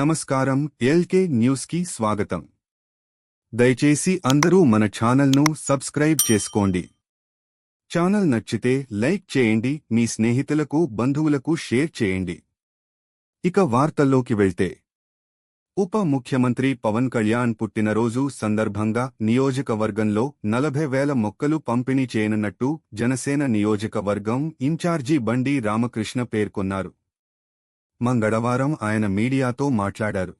నమస్కారం ఎల్కే న్యూస్కి స్వాగతం. దయచేసి అందరూ మన ఛానల్ను సబ్స్క్రైబ్ చేసుకోండి. ఛానల్ నచ్చితే లైక్ చేయండి మీ స్నేహితులకు బంధువులకు షేర్ చేయండి. ఇక వార్తల్లోకి వెళ్తే. ఉప ముఖ్యమంత్రి పవన్ కళ్యాణ్ పుట్టినరోజు సందర్భంగా నియోజకవర్గంలో నలభై వేల మొక్కలు పంపిణీ చేయనున్నట్టు జనసేన నియోజకవర్గం ఇన్ఛార్జి బండి రామకృష్ణ పేర్కొన్నారు. మంగళవారం ఆయన మీడియాతో మాట్లాడారు.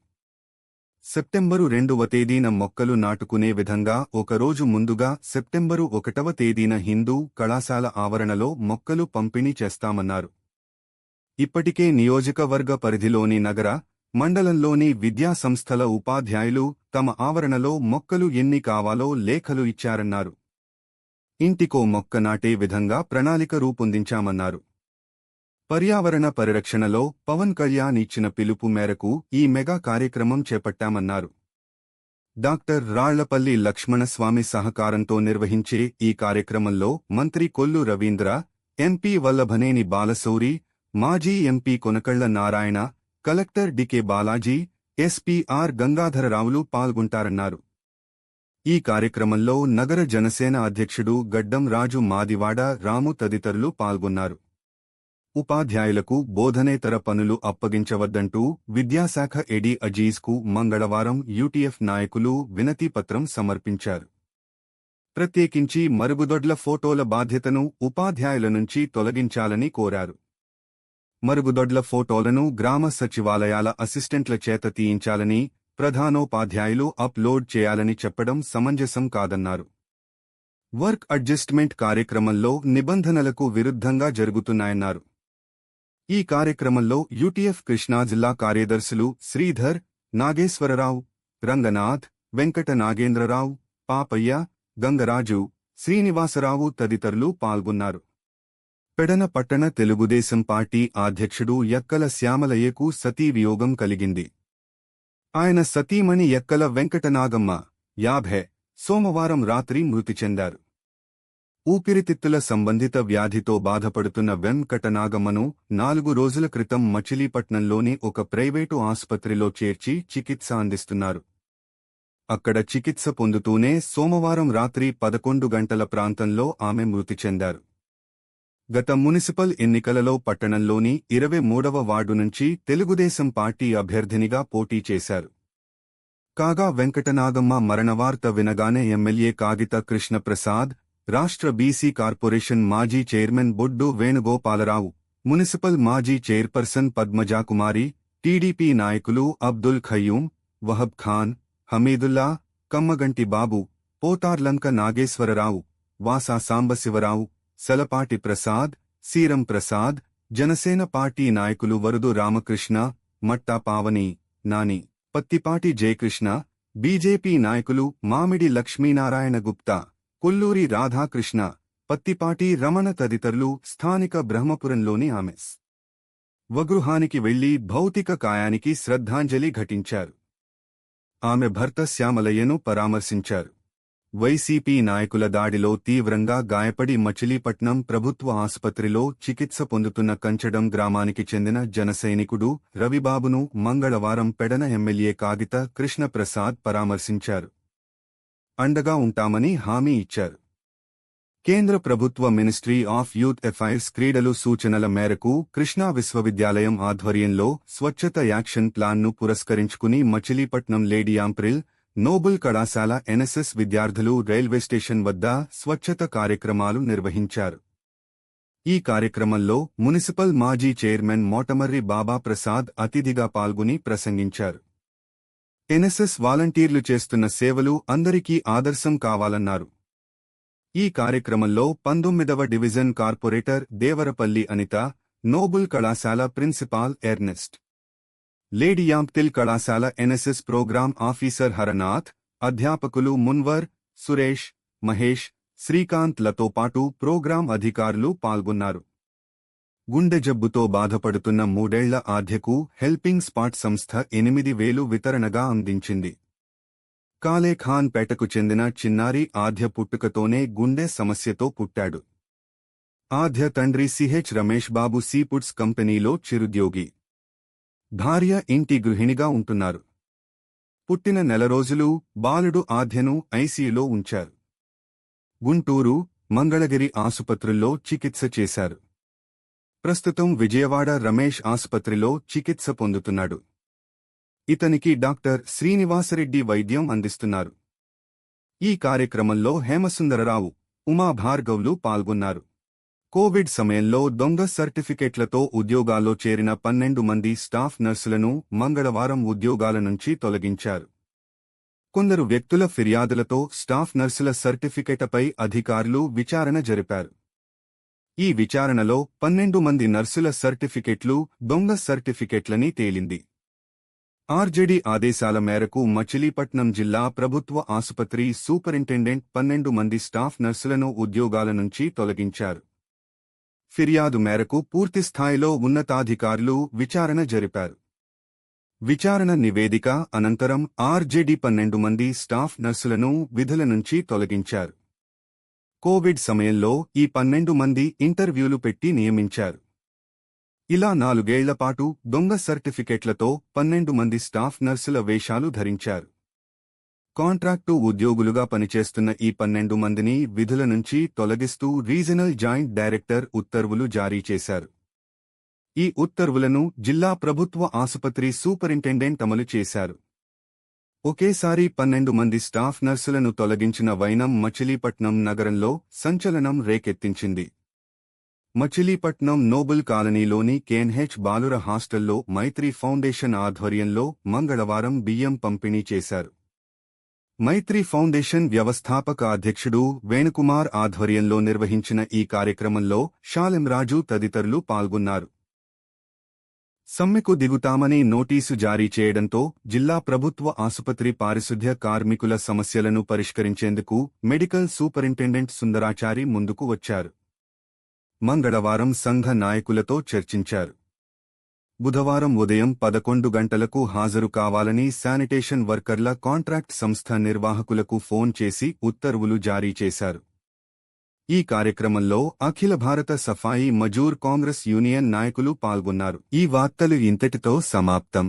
సెప్టెంబరు రెండవ తేదీన మొక్కలు నాటుకునే విధంగా ఒకరోజు ముందుగా సెప్టెంబరు ఒకటవ తేదీన హిందూ కళాశాల ఆవరణలో మొక్కలు పంపిణీ చేస్తామన్నారు. ఇప్పటికే నియోజకవర్గ పరిధిలోని నగర మండలంలోని విద్యా సంస్థల ఉపాధ్యాయులు తమ ఆవరణలో మొక్కలు ఎన్ని కావాలో లేఖలు ఇచ్చారన్నారు. ఇంటికో మొక్క నాటే విధంగా ప్రణాళిక రూపొందించామన్నారు. పర్యావరణ పరిరక్షణలో పవన్ కళ్యాణ్ ఇచ్చిన పిలుపు మేరకు ఈ మెగా కార్యక్రమం చేపట్టామన్నారు. డాక్టర్ రాళ్ళపల్లి లక్ష్మణస్వామి సహకారంతో నిర్వహించే ఈ కార్యక్రమంలో మంత్రి కొల్లు రవీంద్ర ఎంపీ వల్లభనేని బాలశౌరి మాజీ MP Konakalla Narayana collector DK Balaji SPR గంగాధరరావులు పాల్గొంటారన్నారు. ఈ కార్యక్రమంలో నగర జనసేన అధ్యక్షుడు గడ్డం రాజు మాదివాడ రాము తదితరులు పాల్గొన్నారు. ఉపాధ్యాయులకు బోధనేతర పనులు అప్పగించవద్దంటూ విద్యాశాఖ ఎడి అజీజ్కు మంగళవారం యూటీఎఫ్ నాయకులు వినతిపత్రం సమర్పించారు. ప్రత్యేకించి మరుగుదొడ్ల ఫోటోల బాధ్యతను ఉపాధ్యాయుల నుంచి తొలగించాలని కోరారు. మరుగుదొడ్ల ఫోటోలను గ్రామ సచివాలయాల అసిస్టెంట్ల చేత తీయించాలని ప్రధానోపాధ్యాయులు అప్లోడ్ చేయాలని చెప్పడం సమంజసం కాదన్నారు. వర్క్ అడ్జస్ట్మెంట్ కార్యక్రమంలో నిబంధనలకు విరుద్ధంగా జరుగుతున్నాయన్నారు. ఈ కార్యక్రమంలో యూటీఎఫ్ కృష్ణా జిల్లా కార్యదర్శులు శ్రీధర్ నాగేశ్వరరావు రంగనాథ్ వెంకట నాగేంద్రరావు పాపయ్య గంగరాజు శ్రీనివాసరావు తదితరులు పాల్గొన్నారు. పెడన పట్టణ తెలుగుదేశం పార్టీ అధ్యక్షుడు యక్కల శ్యామలయ్యకు సతీ వియోగం కలిగింది. ఆయన సతీమణి యక్కల వెంకటనాగమ్మ యాభై సోమవారం రాత్రి మృతి చెందారు. ఊపిరితిత్తుల సంబంధిత వ్యాధితో బాధపడుతున్న వెంకటనాగమ్మను నాలుగు రోజుల క్రితం మచిలీపట్నంలోని ఒక ప్రైవేటు ఆసుపత్రిలో చేర్చి చికిత్స అందిస్తున్నారు. అక్కడ చికిత్స పొందుతూనే సోమవారం రాత్రి పదకొండు గంటల ప్రాంతంలో ఆమె మృతి చెందారు. గత మున్సిపల్ ఎన్నికలలో పట్టణంలోని ఇరవై మూడవ వార్డు నుంచి తెలుగుదేశం పార్టీ అభ్యర్థినిగా పోటీ చేశారు. కాగా వెంకటనాగమ్మ మరణవార్త వినగానే ఎమ్మెల్యే కాగిత కృష్ణప్రసాద్ రాష్ట్ర బీసీ కార్పొరేషన్ మాజీ చైర్మన్ బొడ్డు వేణుగోపాలరావు మున్సిపల్ మాజీ చైర్పర్సన్ పద్మజాకుమారి టీడీపీ నాయకులు అబ్దుల్ ఖయ్యూం వహబ్ ఖాన్ హమీదుల్లా కమ్మగంటి బాబు పోతార్లంక నాగేశ్వరరావు వాసా సాంబశివరావు సలపాటి ప్రసాద్ సీరం ప్రసాద్ జనసేన పార్టీ నాయకులు వరుదు రామకృష్ణ మట్టా పావని నాని పత్తిపాటి జయకృష్ణ బీజేపీ నాయకులు మామిడి లక్ష్మీనారాయణ గుప్తా. కొల్లూరి రాధాకృష్ణ పత్తిపాటి రమణ తదితరులు స్థానిక బ్రహ్మపురంలోని ఆమెస్. వగృహానికి వెళ్ళి భౌతిక కాయానికి శ్రద్ధాంజలి ఘటించారు. ఆమె భర్త శ్యామలయ్యను పరామర్శించారు. వైసీపీ నాయకుల దాడిలో తీవ్రంగా గాయపడి మచిలీపట్నం ప్రభుత్వ ఆసుపత్రిలో చికిత్స పొందుతున్న కంచడం గ్రామానికి చెందిన జనసైనికుడు రవిబాబును మంగళవారం పెడన ఎమ్మెల్యే కాగిత కృష్ణప్రసాద్ పరామర్శించారు. అండగా ఉంటామని హామీ ఇచ్చారు. కేంద్ర ప్రభుత్వ మినిస్ట్రీ ఆఫ్ యూత్ అఫైర్స్ క్రీడలు సూచనల మేరకు కృష్ణా విశ్వవిద్యాలయం ఆధ్వర్యంలో స్వచ్ఛత యాక్షన్ ప్లాన్ను పురస్కరించుకుని మచిలీపట్నం లేడియాంప్రిల్ నోబుల్ కళాశాల ఎన్ఎస్ఎస్ విద్యార్థులు రైల్వే స్టేషన్ వద్ద స్వచ్ఛత కార్యక్రమాలు నిర్వహించారు. ఈ కార్యక్రమంలో మున్సిపల్ మాజీ చైర్మన్ మోటమర్రి బాబా ప్రసాద్ అతిథిగా పాల్గొని ప్రసంగించారు. ఎన్ఎస్ఎస్ వాలంటీర్లు చేస్తున్న సేవలు అందరికీ ఆదర్శం కావాలన్నారు. ఈ కార్యక్రమంలో పంతొమ్మిదవ division corporator Devarapalli Anitha Noble కళాశాల ప్రిన్సిపాల్ ఎర్నెస్ట్ లేడియాంప్తిల్ కళాశాల ఎన్ఎస్ఎస్ ప్రోగ్రాం ఆఫీసర్ హరనాథ్ అధ్యాపకులు మున్వర్ సురేష్ మహేష్ శ్రీకాంత్లతో పాటు ప్రోగ్రాం అధికారులు పాల్గొన్నారు. గుండె జబ్బుతో బాధపడుతున్న మూడేళ్ళ ఆధ్యకు హెల్పింగ్ స్పాట్ సంస్థ ఎనిమిది వేలు వితరణగా అందించింది. కాలేఖాన్ పేటకు చెందిన చిన్నారి ఆధ్య పుట్టుకతోనే గుండె సమస్యతో పుట్టాడు. ఆధ్య తండ్రి సిహెచ్ రమేష్ బాబు సీపుడ్స్ కంపెనీలో చిరుద్యోగి. భార్య ఇంటి గృహిణిగా ఉంటున్నారు. పుట్టిన నెల రోజులు బాలుడు ఆధ్యను ఐసీయూలో ఉంచారు. గుంటూరు మంగళగిరి ఆసుపత్రుల్లో చికిత్స చేశారు. ప్రస్తుతం విజయవాడ రమేష్ ఆసుపత్రిలో చికిత్స పొందుతున్నాడు. ఇతనికి డాక్టర్ శ్రీనివాసరెడ్డి వైద్యం అందిస్తున్నారు. ఈ కార్యక్రమంలో హేమసుందరరావు ఉమా భార్గవ్లు పాల్గొన్నారు. కోవిడ్ సమయంలో దొంగ సర్టిఫికెట్లతో ఉద్యోగాల్లో చేరిన పన్నెండు మంది స్టాఫ్ నర్సులను మంగళవారం ఉద్యోగాల నుంచి తొలగించారు. కొందరు వ్యక్తుల ఫిర్యాదులతో స్టాఫ్ నర్సుల సర్టిఫికెటపై అధికారులు విచారణ జరిపారు. ఈ విచారణలో పన్నెండు మంది నర్సుల సర్టిఫికెట్లు దొంగ సర్టిఫికెట్లని తేలింది. ఆర్జేడీ ఆదేశాల మేరకు మచిలీపట్నం జిల్లా ప్రభుత్వ ఆసుపత్రి సూపరింటెండెంట్ పన్నెండు మంది స్టాఫ్ నర్సులను ఉద్యోగాల నుంచి తొలగించారు. ఫిర్యాదు మేరకు పూర్తిస్థాయిలో ఉన్నతాధికారులు విచారణ జరిపారు. విచారణ నివేదిక అనంతరం ఆర్జేడీ పన్నెండు మంది స్టాఫ్ నర్సులను విధుల నుంచి తొలగించారు. కోవిడ్ సమయంలో ఈ పన్నెండు మంది ఇంటర్వ్యూలు పెట్టి నియమించారు. ఇలా నాలుగేళ్ళపాటు దొంగ సర్టిఫికెట్లతో పన్నెండు మంది స్టాఫ్ నర్సుల వేషాలు ధరించారు. కాంట్రాక్టు ఉద్యోగులుగా పనిచేస్తున్న ఈ పన్నెండు మందిని విధుల నుంచి తొలగిస్తూ రీజనల్ జాయింట్ డైరెక్టర్ ఉత్తర్వులు జారీ చేశారు. ఈ ఉత్తర్వులను జిల్లా ప్రభుత్వ ఆసుపత్రి సూపరింటెండెంట్ అమలు చేశారు. ఒకేసారి పన్నెండు మంది స్టాఫ్ నర్సులను తొలగించిన వైనం మచిలీపట్నం నగరంలో సంచలనం రేకెత్తించింది. మచిలీపట్నం నోబుల్ కాలనీలోని కేన్హెచ్ బాలుర హాస్టల్లో మైత్రి ఫౌండేషన్ ఆధ్వర్యంలో మంగళవారం బియ్యం పంపిణీ చేశారు. మైత్రి ఫౌండేషన్ వ్యవస్థాపక అధ్యక్షుడు వేణుకుమార్ ఆధ్వర్యంలో నిర్వహించిన ఈ కార్యక్రమంలో షాలెంరాజు తదితరులు పాల్గొన్నారు. సమ్మెకు దిగుతామని నోటీసు జారీ చేయడంతో జిల్లా ప్రభుత్వ ఆసుపత్రి పారిశుద్ధ్య కార్మికుల సమస్యలను పరిష్కరించేందుకు మెడికల్ సూపరింటెండెంట్ సుందరాచారి ముందుకు వచ్చారు. మంగళవారం సంఘ నాయకులతో చర్చించారు. బుధవారం ఉదయం పదకొండు గంటలకు హాజరు కావాలని శానిటేషన్ వర్కర్ల కాంట్రాక్ట్ సంస్థ నిర్వాహకులకు ఫోన్ చేసి ఉత్తర్వులు జారీ చేశారు. ఈ కార్యక్రమంలో అఖిల భారత సఫాయి మజూర్ కాంగ్రెస్ యూనియన్ నాయకులు పాల్గొన్నారు. ఈ వార్తలు ఇంతటితో సమాప్తం.